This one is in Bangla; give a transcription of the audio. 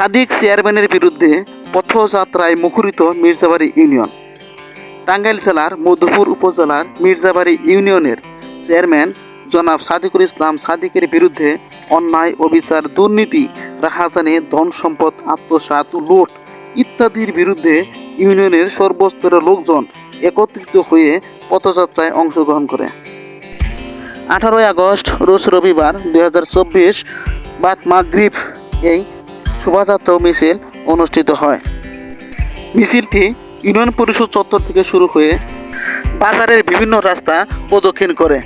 সাদিক চেয়ারম্যানের বিরুদ্ধে পথযাত্রায় মুখরিত মির্জাবাড়ি ইউনিয়ন। টাঙ্গাইল জেলার মধুপুর উপজেলার মির্জাবাড়ি ইউনিয়নের চেয়ারম্যান জনাব সাদিকুল ইসলাম সাদিকের বিরুদ্ধে অন্যায়, অবিচার, দুর্নীতি, রাহাজানে ধন সম্পদ, আত্মসাৎ, লুট ইত্যাদির বিরুদ্ধে ইউনিয়নের সর্বস্তরের লোকজন একত্রিত হয়ে পথযাত্রায় অংশগ্রহণ করে। আঠারোই আগস্ট, রোজ রবিবার দুই হাজার চব্বিশ বাদ মাগরিব এই শোভাযাত্রা মিছিল অনুষ্ঠিত হয়। মিছিলটি ইউনিয়ন পরিষদ চত্বর থেকে শুরু হয়ে বাজারের বিভিন্ন রাস্তা প্রদক্ষিণ করে।